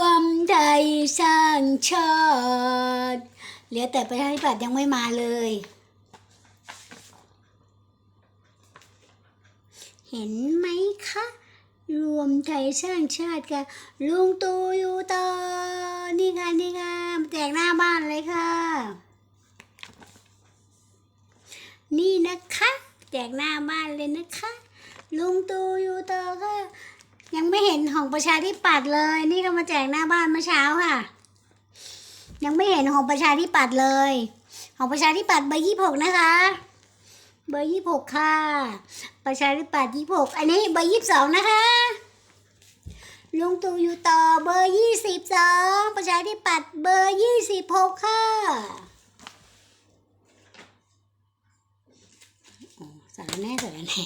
วมไทยสร้างชาติเหลือแต่ประชาธิปัตย์ยังไม่มาเลย เห็นไหมคะ รวมไทยสร้างชาติค่ะลุงตู่อยู่ต่อนี่ค่ะนี่ค่ะแจกหน้าบ้านเลยค่ะ นี่นะคะแจกหน้าบ้านเลยนะคะ ลุงตู่อยู่ต่อ นของประชาธิปัตย์เลย นี่ก็มาแจกหน้าบ้านเมื่อเช้าค่ะ ยังไม่เห็นของประชาธิปัตย์เลย ของประชาธิปัตย์เบอร์ยี่หกนะคะ เบอร์ยี่หกค่ะ ประชาธิปัตย์ยี่หกอันนี้เบอร์ยี่สองนะคะลุงตู่อยู่ต่อเบอร์ยี่สิบสองประชาธิปัตย์เบอร์ยี่สิบหกค่ะโอ้สารแน่สารแน่